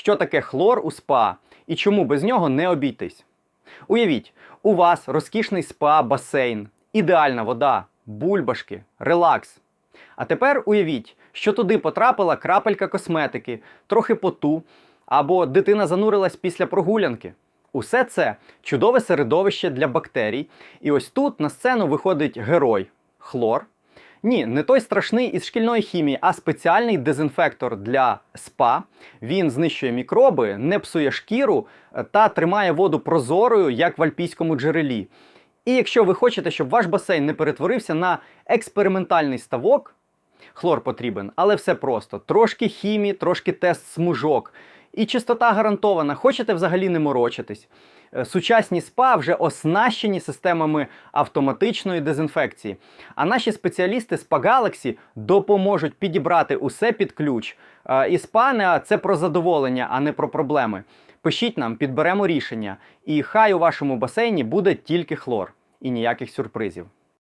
що таке хлор у спа і чому без нього не обійтись. Уявіть, у вас розкішний спа, басейн, ідеальна вода, бульбашки, релакс. А тепер уявіть, що туди потрапила крапелька косметики, трохи поту, або дитина занурилась після прогулянки. Усе це чудове середовище для бактерій. І ось тут на сцену виходить герой хлор. Ні, не той страшний із шкільної хімії, а спеціальний дезінфектор для спа. Він знищує мікроби, не псує шкіру е, та тримає воду прозорою, як в альпійському джерелі. І якщо ви хочете, щоб ваш басейн не перетворився на експериментальний ставок, хлор потрібен, але все просто: трошки хімії, трошки тест смужок. І чистота гарантована. Хочете взагалі не морочитись. Е, Сучасні спа вже оснащені системами автоматичної дезінфекції. А наші спеціалісти Spa Galaxy допоможуть підібрати усе під ключ. Е, І спа це про задоволення, а не про проблеми. Пишіть нам, підберемо рішення. І хай у вашому басейні буде тільки хлор і ніяких сюрпризів.